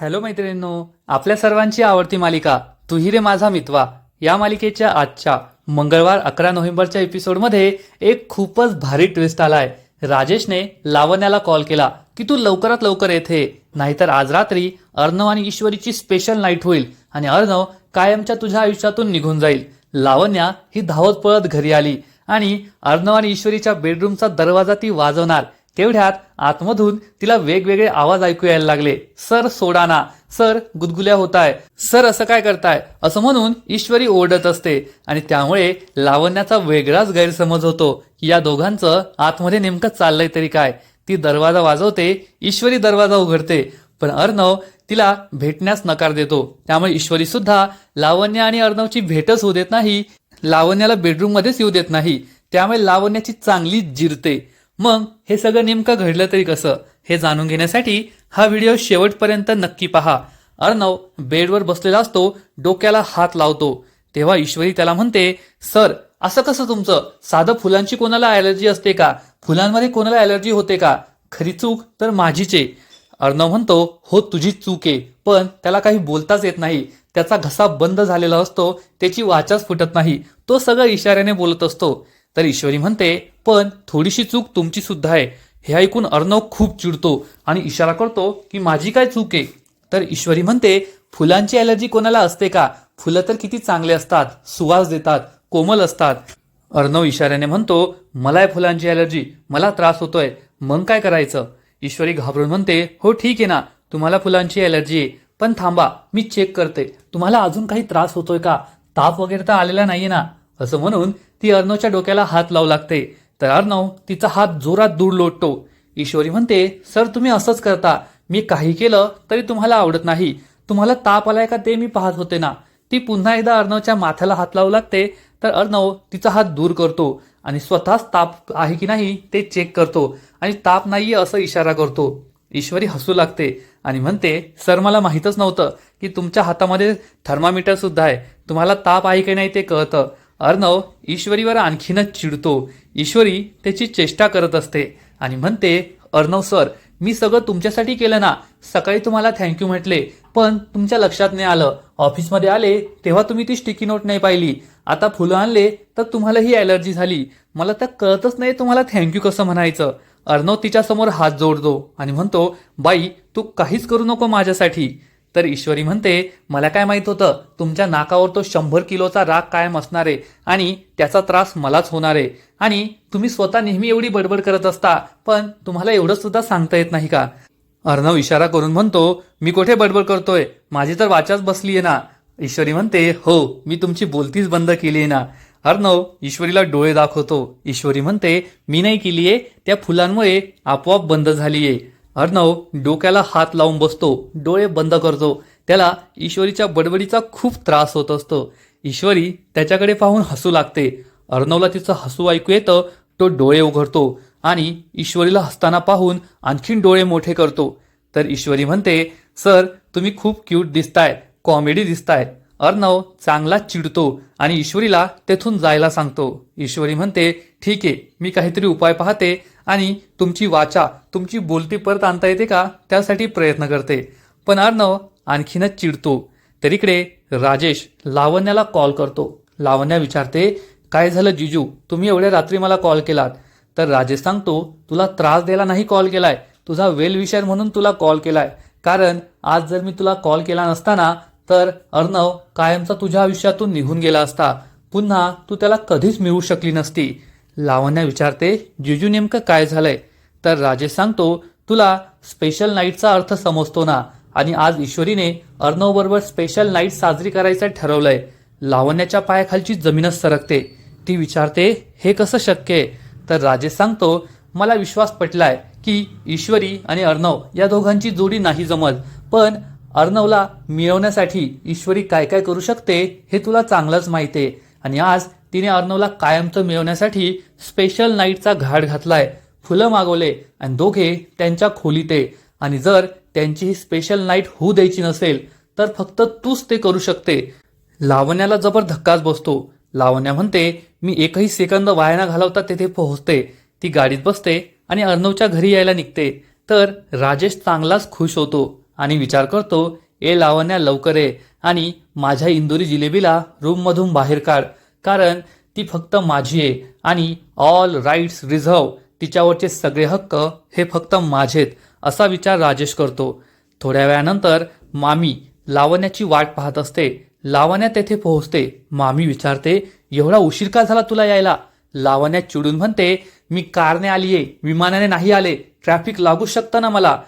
Hello मैत्रिणींनो आपल्या सर्वांची आवडती मालिका तुही रे माझा मितवा या मालिकेच्या आजच्या मंगळवार अकरा नोव्हेंबरच्या एपिसोडमध्ये एक खूपच भारी ट्विस्ट आलाय. राजेशने लावण्याला कॉल केला की तू लवकरात लवकर येथे नाहीतर आज रात्री अर्णव आणि ईश्वरीची स्पेशल नाईट होईल आणि अर्णव कायमच्या तुझ्या आयुष्यातून निघून जाईल. लावण्या ही धावत पळत घरी आली आणि अर्णव आणि ईश्वरीच्या बेडरूमचा दरवाजा ती वाजवणार. तेवढ्यात आतमधून तिला वेगवेगळे आवाज ऐकू यायला लागले. सर सोडाना सर गुदगुल्या होताय. सर असं काय करताय? असं म्हणून ईश्वरी ओरडत असते. आणि त्यामुळे लावण्याचा वेगळाच गैरसमज होतो. की या दोघांचं आतमध्ये नेमकं चाललंय तरी काय? ती दरवाजा वाजवते ईश्वरी दरवाजा उघडते. पण अर्णव तिला भेटण्यास नकार देतो. त्यामुळे ईश्वरी सुद्धा लावण्य आणि अर्णवची भेटच होऊ देत नाही. लावण्याला बेडरूम मध्येच येऊ देत नाही. त्यामुळे लावण्याची चांगली जिरते. मग हे सगळं नेमकं घडलं तरी कसं? हे जाणून घेण्यासाठी हा व्हिडिओ शेवटपर्यंत नक्की पहा. अर्णव बेडवर बसलेला असतो डोक्याला हात लावतो. तेव्हा ईश्वरी त्याला म्हणते सर असं कसं तुमचं? साधं फुलांची कोणाला ॲलर्जी असते का? फुलांमध्ये कोणाला ॲलर्जी होते का? खरी चूक तर माझीचे. अर्णव म्हणतो हो तुझी चूक आहे पण त्याला काही बोलताच येत नाही. त्याचा घसा बंद झालेला असतो त्याची वाचाच फुटत नाही. तो सगळं इशाऱ्याने बोलत असतो. तर ईश्वरी म्हणते पण थोडीशी चूक तुमची सुद्धा आहे. हे ऐकून अर्णव खूप चिडतो आणि इशारा करतो की माझी काय चूक आहे? तर ईश्वरी म्हणते फुलांची ॲलर्जी कोणाला असते का? फुलं तर किती चांगले असतात सुवास देतात कोमल असतात. अर्णव इशाऱ्याने म्हणतो मला आहे फुलांची ॲलर्जी मला त्रास होतोय मग काय करायचं? ईश्वरी घाबरून म्हणते हो ठीक आहे ना तुम्हाला फुलांची ॲलर्जी आहे पण थांबा मी चेक करते. तुम्हाला अजून काही त्रास होतोय का? ताप वगैरे तर आलेला नाहीये ना? असं म्हणून ती अर्णवच्या डोक्याला हात लावू लागते. तर अर्णव तिचा हात जोरात दूर लोटतो ईश्वरी म्हणते सर तुम्ही असंच करता. मी काही केलं तरी तुम्हाला आवडत नाही. तुम्हाला ताप आलाय का ते मी पाहत होते ना. ती पुन्हा एकदा अर्णवच्या माथ्याला हात लावू लागते. तर अर्णव तिचा हात दूर करतो आणि स्वतःच ताप आहे की नाही ते चेक करतो आणि ताप नाहीये असं इशारा करतो. ईश्वरी हसू लागते आणि म्हणते सर मला माहीतच नव्हतं की तुमच्या हातामध्ये थर्मामीटर सुद्धा आहे. तुम्हाला ताप आहे की नाही ते कळतं. अर्णव ईश्वरीवर आणखीनच चिडतो. ईश्वरी त्याची चेष्टा करत असते आणि म्हणते अर्णव सर मी सगळं तुमच्यासाठी केलं ना. सकाळी तुम्हाला थँक्यू म्हटले पण तुमच्या लक्षात नाही आलं. ऑफिसमध्ये आले तेव्हा तुम्ही ती स्टिकी नोट नाही पाहिली. आता फुलं आणले तर तुम्हाला ही ॲलर्जी झाली. मला तर कळतच नाही तुम्हाला थँक्यू कसं म्हणायचं. अर्णव तिच्यासमोर हात जोडतो आणि म्हणतो बाई तू काहीच करू नको माझ्यासाठी. तर ईश्वरी म्हणते मला काय माहीत होतं तुमच्या नाकावर तो शंभर किलोचा राग कायम असणार आहे आणि त्याचा त्रास मलाच होणार. आहे आणि तुम्ही स्वतः नेहमी एवढी बडबड करत असता पण तुम्हाला एवढं सुद्धा सांगता येत नाही का? अर्णव इशारा करून म्हणतो मी कुठे बडबड करतोय? माझी तर वाचाच बसली आहे ना. ईश्वरी म्हणते हो मी तुमची बोलतीच बंद केली आहे ना. अर्णव ईश्वरीला डोळे दाखवतो. ईश्वरी म्हणते मी नाही केलीये त्या फुलांमुळे आपोआप बंद झालीये अर्णव डोक्याला हात लावून बसतो डोळे बंद करतो. त्याला ईश्वरीच्या बडबडीचा खूप त्रास होत असतो. ईश्वरी त्याच्याकडे पाहून हसू लागते. अर्णवला तिचं हसू ऐकू येतं तो डोळे उघडतो आणि ईश्वरीला हसताना पाहून आणखीन डोळे मोठे करतो. तर ईश्वरी म्हणते सर तुम्ही खूप क्यूट दिसताय कॉमेडी दिसताय. अर्णव चांगला चिडतो आणि ईश्वरीला तेथून जायला सांगतो. ईश्वरी म्हणते ठीक आहे मी काहीतरी उपाय पाहते आणि तुमची वाचा तुमची बोलती परत आणता येते का? त्यासाठी प्रयत्न करते. पण अर्णव आणखीनच चिडतो. तर इकडे राजेश लावण्याला कॉल करतो. लावण्या विचारते काय झालं जिजू? तुम्ही एवढ्या रात्री मला कॉल केलात. तर राजेश सांगतो तुला त्रास द्यायला नाही कॉल केलाय. तुझा वेल विषय म्हणून तुला कॉल केलाय. कारण आज जर मी तुला कॉल केला नसताना तर अर्णव कायमचा तुझ्या आयुष्यातून निघून गेला असता. पुन्हा तू त्याला कधीच मिळू शकली नसती. लावण्या विचारते जिजू नेमकं काय झालंय? तर राजेश सांगतो तुला स्पेशल नाईटचा अर्थ समजतो ना. आणि आज ईश्वरीने अर्णव बरोबर स्पेशल नाईट साजरी करायचं ठरवलंय. लावण्याच्या पायाखालची जमीनच सरकते. ती विचारते हे कसं शक्य आहे? तर राजेश सांगतो मला विश्वास पटलाय की ईश्वरी आणि अर्णव या दोघांची जोडी नाही जमत. पण अर्णवला मिळवण्यासाठी ईश्वरी काय काय करू शकते हे तुला चांगलंच माहिती आहे आणि आज तिने अर्णवला कायमचं मिळवण्यासाठी स्पेशल नाईटचा घाट घातलाय. फुलं मागवले आणि दोघे त्यांच्या खोलीत. आहे आणि जर त्यांची ही स्पेशल नाईट होऊ द्यायची नसेल तर फक्त तूच ते करू शकते. लावण्याला जबर धक्काच बसतो. लावण्या म्हणते मी एकही सेकंद वाया न घालवता तेथे पोहोचते. ती गाडीत बसते आणि अर्णवच्या घरी यायला निघते. तर राजेश चांगलाच खुश होतो. आणि विचार करतो ए लावण्या लवकर ये. आणि माझ्या इंदोरी जिलेबीला रूममधून बाहेर काढ कारण ती फक्त माझी आहे आणि ऑल राईट्स रिझर्व तिच्यावरचे सगळे हक्क हे फक्त माझेत असा विचार राजेश करतो. थोड्या वेळानंतर मामी लावण्याची वाट पाहत असते. लावण्या तेथे पोहोचते. मामी विचारते एवढा उशीर का झाला तुला यायला? लावण्या चिडून म्हणते मी कारने आलीये विमानाने नाही आले. ट्रॅफिक लागू शकतं ना मला?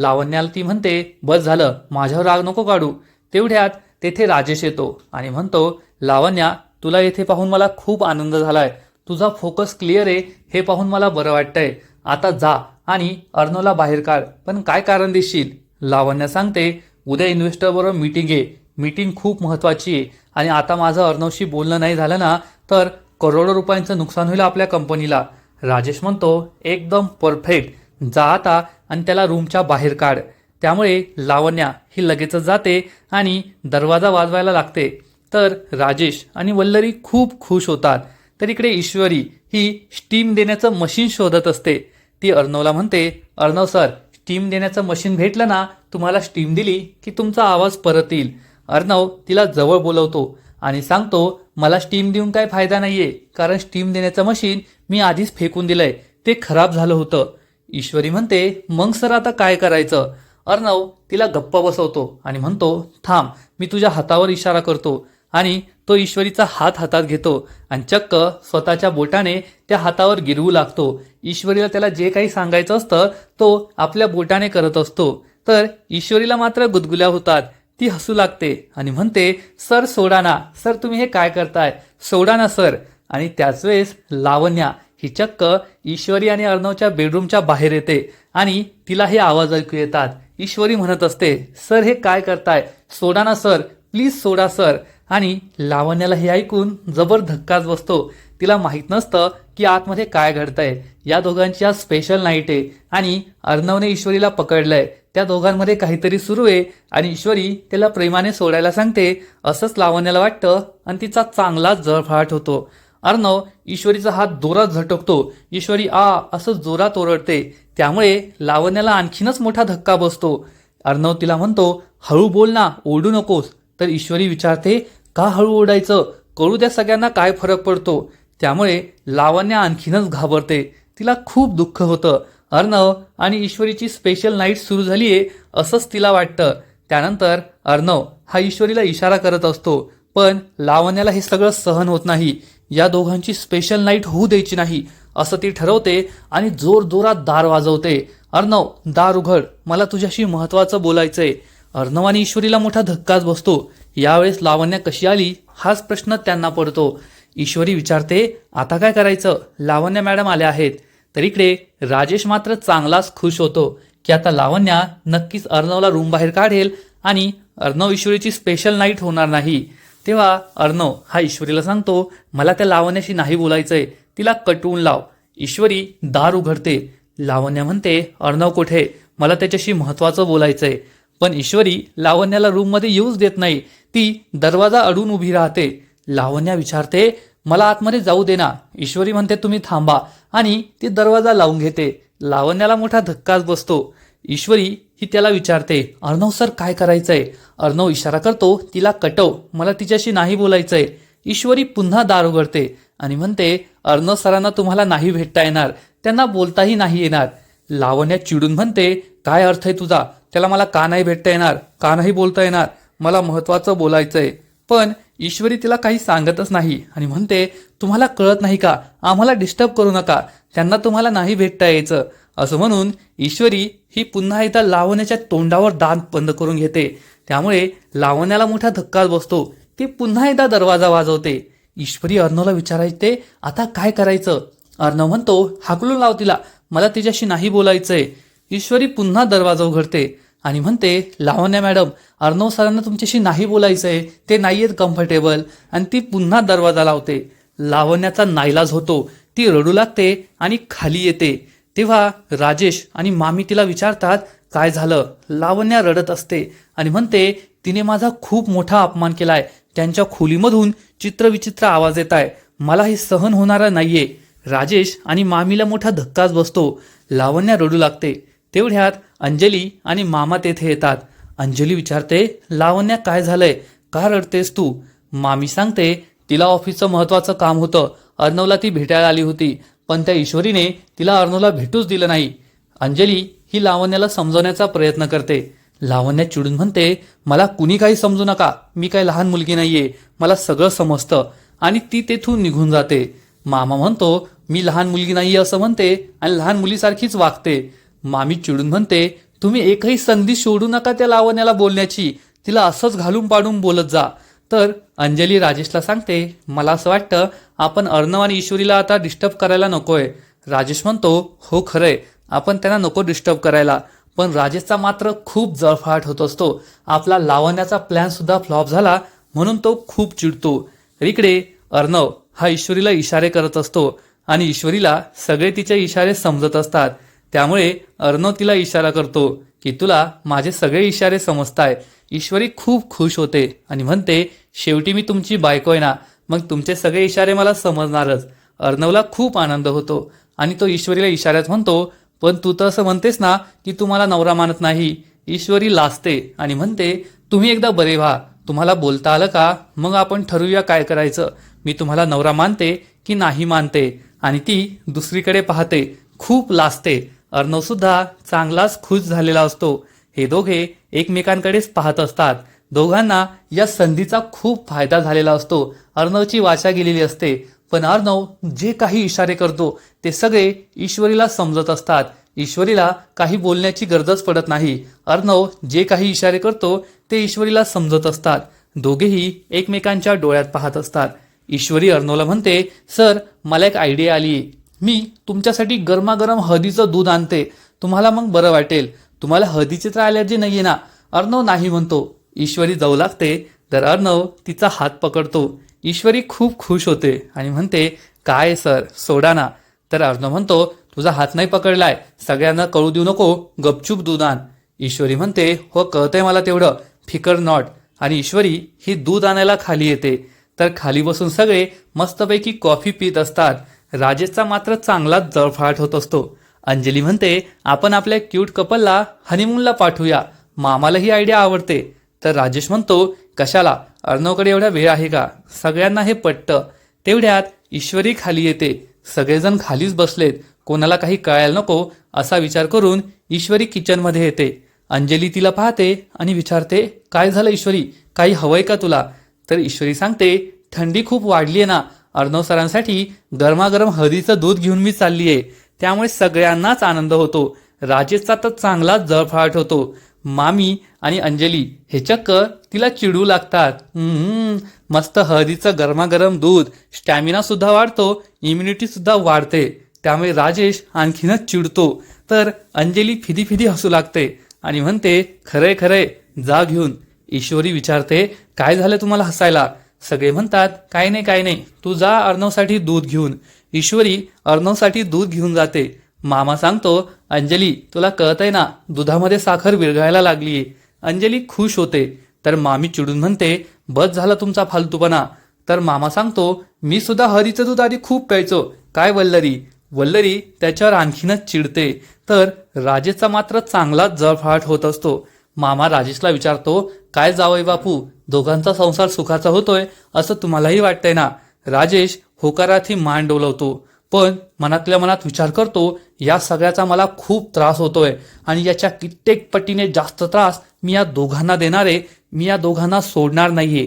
लावण्याला ती म्हणते बस झालं माझ्यावर राग नको काढू. तेवढ्यात तेथे राजेश येतो आणि म्हणतो लावण्या तुला येथे पाहून मला खूप आनंद झालाय. तुझा फोकस क्लिअर आहे हे पाहून मला बरं वाटतंय. आता जा आणि अर्णवला बाहेर काढ. पण काय कारण देशील लावण्या सांगते उद्या इन्व्हेस्टरबरोबर मीटिंग आहे. मीटिंग खूप महत्वाची आहे. आणि आता माझं अर्णवशी बोलणं नाही झालं ना तर करोडो रुपयांचं नुकसान होईल आपल्या कंपनीला राजेश म्हणतो एकदम परफेक्ट जा आता आणि त्याला रूमच्या बाहेर काढ. त्यामुळे लावण्या ही लगेचच जाते आणि दरवाजा वाजवायला लागते. तर राजेश आणि वल्लरी खूप खुश होतात. तर इकडे ईश्वरी ही स्टीम देण्याचं मशीन शोधत असते. ती अर्णवला म्हणते अर्णव सर स्टीम देण्याचं मशीन भेटलं ना तुम्हाला स्टीम दिली की तुमचा आवाज परत येईल. अर्णव तिला जवळ बोलवतो आणि सांगतो मला स्टीम देऊन काय फायदा नाहीये. कारण स्टीम देण्याचं मशीन मी आधीच फेकून दिलंय. ते खराब झालं होतं. ईश्वरी म्हणते मग सर आता काय करायचं? अर्णव तिला गप्प बसवतो आणि म्हणतो थांब मी तुझ्या हातावर इशारा करतो. आणि तो ईश्वरीचा हात हातात घेतो आणि चक्क स्वतःच्या बोटाने त्या हातावर गिरवू लागतो. ईश्वरीला त्याला जे काही सांगायचं असतं तो आपल्या बोटाने करत असतो. तर ईश्वरीला मात्र गुदगुल्या होतात. ती हसू लागते आणि म्हणते सर सोडा ना. सर तुम्ही हे काय करताय? सोडा ना सर. आणि त्याच वेळेस लावण्या ही चक्क ईश्वरी आणि अर्णवच्या बेडरूमच्या बाहेर येते आणि तिला हे आवाज ऐकू येतात. ईश्वरी म्हणत असते सर हे काय करताय? सोडा ना सर. Please soda sir. आणि लावण्याला हे ऐकून जबर धक्काच बसतो. तिला माहीत नसतं की आतमध्ये काय घडतंय. या दोघांची आज स्पेशल नाईट आहे आणि अर्णवने ईश्वरीला पकडलंय. त्या दोघांमध्ये काहीतरी सुरू आहे आणि ईश्वरी त्याला प्रेमाने सोडायला सांगते असंच लावण्याला वाटतं आणि तिचा चांगलाच जळफळाट होतो. अर्णव ईश्वरीचा हात जोरात झटकतो. ईश्वरी आ असं जोरात ओरडते. त्यामुळे लावण्याला आणखीनच मोठा धक्का बसतो. अर्णव तिला म्हणतो हळू बोल ना ओढू नकोस. तर ईश्वरी विचारते का हळू ओढायचं कळू द्या सगळ्यांना काय फरक पडतो. त्यामुळे लावण्य आणखीनच घाबरते. तिला खूप दुःख होतं. अर्णव आणि ईश्वरीची स्पेशल नाईट सुरू झालीये असंच तिला वाटतं. त्यानंतर अर्णव हा ईश्वरीला इशारा करत असतो पण लावण्याला हे सगळं सहन होत नाही. या दोघांची स्पेशल नाईट होऊ द्यायची नाही असं ती ठरवते आणि जोर जोरात दार वाजवते. अर्णव दार उघड मला तुझ्याशी महत्वाचं बोलायचंय. अर्णव आणि ईश्वरीला मोठा धक्काच बसतो. यावेळेस लावण्या कशी आली हाच प्रश्न त्यांना पडतो. ईश्वरी विचारते आता काय करायचं? लावण्या मॅडम आल्या आहेत. तर इकडे राजेश मात्र चांगलाच खुश होतो की आता लावण्या नक्कीच अर्णवला रूम बाहेर काढेल आणि अर्णव ईश्वरीची स्पेशल नाईट होणार नाही. तेव्हा अर्णव हा ईश्वरीला सांगतो मला त्या लावण्याशी नाही बोलायचंय. तिला कटवून लाव. ईश्वरी दार उघडते. लावण्या म्हणते अर्णव कुठे? मला त्याच्याशी महत्वाचं बोलायचंय. पण ईश्वरी लावण्याला रूममध्ये येऊच देत नाही. ती दरवाजा अडून उभी राहते. लावण्या विचारते मला आतमध्ये जाऊ दे ना. ईश्वरी म्हणते तुम्ही थांबा. आणि ती दरवाजा लावून घेते. लावण्याला मोठा धक्काच बसतो. ईश्वरी ही त्याला विचारते अर्णव सर काय करायचंय? अर्णव इशारा करतो तिला कटव मला तिच्याशी नाही बोलायचंय. ईश्वरी पुन्हा दार उघडते आणि म्हणते अर्णव सरांना तुम्हाला नाही भेटता येणार त्यांना बोलताही नाही येणार. लावण्या चिडून म्हणते काय अर्थ आहे तुझा? त्याला मला का नाही भेटता येणार? का नाही बोलता येणार? मला महत्वाचं बोलायचंय. पण ईश्वरी तिला काही सांगतच नाही आणि म्हणते तुम्हाला कळत नाही का? आम्हाला डिस्टर्ब करू नका. त्यांना तुम्हाला नाही भेटता यायचं. असं म्हणून ईश्वरी ही पुन्हा एकदा लावण्याच्या तोंडावर दात बंद करून घेते. त्यामुळे लावण्याला मोठा धक्काच बसतो. ती पुन्हा एकदा दरवाजा वाजवते. ईश्वरी अर्णवला विचारायचे आता काय करायचं? अर्णव म्हणतो हाकलून लाव तिला. मला तिच्याशी नाही बोलायचंय. ईश्वरी पुन्हा दरवाजा उघडते आणि म्हणते लावण्या मॅडम अर्णव सरांना तुमच्याशी नाही बोलायचंय. ते नाही आहेत कम्फर्टेबल आणि ती पुन्हा दरवाजा लावते. लावण्याचा नाईलाज होतो. ती रडू लागते आणि खाली येते. तेव्हा राजेश आणि मामी तिला विचारतात काय झालं? लावण्या रडत असते. आणि म्हणते तिने माझा खूप मोठा अपमान केलाय. त्यांच्या खोलीमधून चित्रविचित्र आवाज येत आहे मला हे सहन होणारा नाहीये. राजेश आणि मामीला मोठा धक्काच बसतो. लावण्या रडू लागते. तेवढ्यात अंजली आणि मामा तेथे येतात. अंजली विचारते लावण्या काय झालंय? का रडतेस तू? मामी सांगते तिला ऑफिसचं महत्वाचं काम होतं. अर्णवला ती भेटायला आली होती. पण त्या ईश्वरीने तिला अर्णवला भेटूच दिलं नाही. अंजली ही लावण्याला समजवण्याचा प्रयत्न करते. लावण्या चिडून म्हणते मला कुणी काही समजू नका. मी काही लहान मुलगी नाहीये. मला सगळं समजतं. आणि ती तेथून निघून जाते. मामा म्हणतो मी लहान मुलगी नाही असं म्हणते आणि लहान मुलीसारखीच वागते. मामी चिडून म्हणते तुम्ही एकही संधी सोडू नका त्या लावण्याला बोलण्याची. तिला असंच घालून पाडून बोलत जा. तर अंजली राजेशला सांगते मला असं वाटतं आपण अर्णव आणि ईश्वरीला आता डिस्टर्ब करायला नकोय. राजेश म्हणतो हो खरंय. आपण त्यांना नको डिस्टर्ब करायला. पण राजेशचा मात्र खूप जळफाट होत असतो. आपला लावण्याचा प्लॅन सुद्धा फ्लॉप झाला म्हणून तो खूप चिडतो. इकडे अर्णव हा ईश्वरीला इशारे करत असतो आणि ईश्वरीला सगळे तिचे इशारे समजत असतात. त्यामुळे अर्णव तिला इशारा करतो की तुला माझे सगळे इशारे समजताय. ईश्वरी खूप खुश होते आणि म्हणते शेवटी मी तुमची बायको आहे ना मग तुमचे सगळे इशारे मला समजणारच. अर्णवला खूप आनंद होतो आणि तो ईश्वरीला इशाऱ्यात म्हणतो पण तू तर असं म्हणतेस ना की तू मला नवरा मानत नाही. ईश्वरी लाजते आणि म्हणते तुम्ही एकदा बरे व्हा. तुम्हाला बोलता आलं का? मग आपण ठरवूया काय करायचं. मी तुम्हाला नवरा मानते की नाही मानते. आणि ती दुसरीकडे पाहते खूप लाजते. अर्णवसुद्धा चांगलाच खुश झालेला असतो. हे दोघे एकमेकांकडेच पाहत असतात. दोघांना या संधीचा खूप फायदा झालेला असतो. अर्णवची वाचा गेलेली असते. पण अर्णव जे काही इशारे करतो ते सगळे ईश्वरीला समजत असतात. ईश्वरीला काही बोलण्याची गरजच पडत नाही. अर्णव जे काही इशारे करतो ते ईश्वरीला समजत असतात. दोघेही एकमेकांच्या डोळ्यात पाहत असतात. ईश्वरी अर्णवला म्हणते सर मला एक आयडिया आली मी तुमच्यासाठी गरमागरम हळदीचं दूध आणते. तुम्हाला मग बरं वाटेल. तुम्हाला हळदीची तर अलर्जी नाहीये ना. अर्णव नाही म्हणतो. ईश्वरी जाऊ लागते. तर अर्णव तिचा हात पकडतो. ईश्वरी खूप खुश होते आणि म्हणते काय सर सोडा ना. तर अर्णव म्हणतो तुझा हात नाही पकडलाय. सगळ्यांना कळू देऊ नको. गपचूप दूध आण. ईश्वरी म्हणते हो कळतंय मला तेवढं. फिकर नॉट. आणि ईश्वरी ही दूध आणायला खाली येते. तर खाली बसून सगळे मस्तपैकी कॉफी पित असतात. राजेशचा मात्र चांगलाच जळफाट होत असतो. अंजली म्हणते आपण आपल्या क्यूट कपलला हनीमूनला पाठवूया. मामाला ही आयडिया आवडते. तर राजेश म्हणतो कशाला? अर्णवकडे एवढा वेळ आहे का? सगळ्यांना हे पटतं. तेवढ्यात ईश्वरी खाली येते. सगळेजण खालीच बसलेत. कोणाला काही कळायला नको असा विचार करून ईश्वरी किचनमध्ये येते. अंजली तिला पाहते आणि विचारते काय झालं ईश्वरी? काही हवंय का तुला? तर ईश्वरी सांगते थंडी खूप वाढली आहे ना. अर्णव सरांसाठी गरमागरम हळदीचं दूध घेऊन मी चालली आहे त्यामुळे सगळ्यांनाच आनंद होतो. राजेशचा तर चांगलाच जळफाट होतो. मामी आणि अंजली हे चक्क तिला चिडू लागतात. "हम्म, मस्त हळदीचं गरमागरम दूध. स्टॅमिना सुद्धा वाढतो इम्युनिटी सुद्धा वाढते. त्यामुळे राजेश आणखीनच चिडतो. तर अंजली फिदी फिदी हसू लागते आणि म्हणते खरंय खरंय जा घेऊन. ईश्वरी विचारते काय झालं तुम्हाला हसायला? सगळे म्हणतात काय नाही काय नाही. तू जा अर्णवसाठी दूध घेऊन. ईश्वरी अर्णवसाठी दूध घेऊन जाते. मामा सांगतो अंजली तुला कळतंय ना दुधामध्ये साखर विरघळायला लागलीये. अंजली खुश होते. तर मामी चिडून म्हणते बस झाला तुमचा फालतूपणा. तर मामा सांगतो मी सुद्धा हरीचं दूध आधी खूप प्यायचो. काय वल्लरी? वल्लरी त्याच्यावर आणखीनच चिडते. तर राजेशचा मात्र चांगलाच जळफळाट होत असतो. मामा राजेशला विचारतो काय जावय बापू दोघांचा संसार सुखाचा होतोय असं तुम्हालाही वाटतंय ना? राजेश होकारात ही मान डोलवतो. पण मनातल्या मनात विचार करतो या सगळ्याचा मला खूप त्रास होतोय आणि याच्या कित्येक पटीने जास्त त्रास मी या दोघांना देणारे मी या दोघांना सोडणार नाहीये.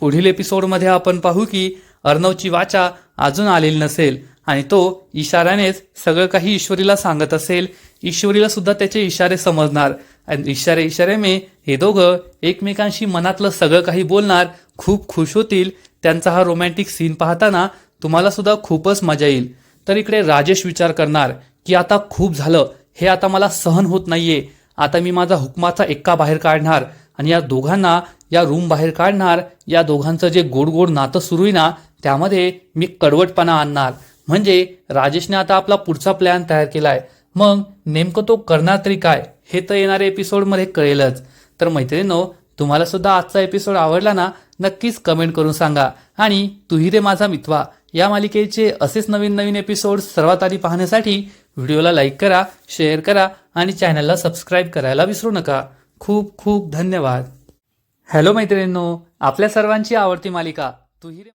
पुढील एपिसोडमध्ये आपण पाहू की अर्णवची वाचा अजून आलेली नसेल आणि तो इशाऱ्यानेच सगळं काही ईश्वरीला सांगत असेल. ईश्वरीला सुद्धा त्याचे इशारे समजणार. आणि इशारे इशारे मे हे दोघं एकमेकांशी मनातलं सगळं काही बोलणार खूप खुश होतील. त्यांचा हा रोमॅन्टिक सीन पाहताना तुम्हाला सुद्धा खूपच मजा येईल. तर इकडे राजेश विचार करणार की आता खूप झालं हे आता मला सहन होत नाहीये. आता मी माझा हुकमाचा एक्का बाहेर काढणार आणि या दोघांना या रूम बाहेर काढणार. या दोघांचं जे गोड गोड नातं सुरू आहे ना त्यामध्ये मी कडवटपणा आणणार. म्हणजे राजेशने आता आपला पुढचा प्लॅन तयार केलाय. मग नेमकं तो करणार तरी काय? हे तर येणाऱ्या एपिसोडमध्ये कळेलच. तर मैत्रिणींनो तुम्हाला सुद्धा आजचा एपिसोड आवडला ना नक्कीच कमेंट करून सांगा. आणि तुही रे माझा मित्वा. या मालिकेचे असेच नवीन नवीन एपिसोड सर्वात आधी पाहण्यासाठी व्हिडिओला लाईक करा शेअर करा आणि चॅनलला सबस्क्राईब करायला विसरू नका. खूप खूप धन्यवाद. हॅलो मैत्रिणींनो आपल्या सर्वांची आवडती मालिका. तुही रे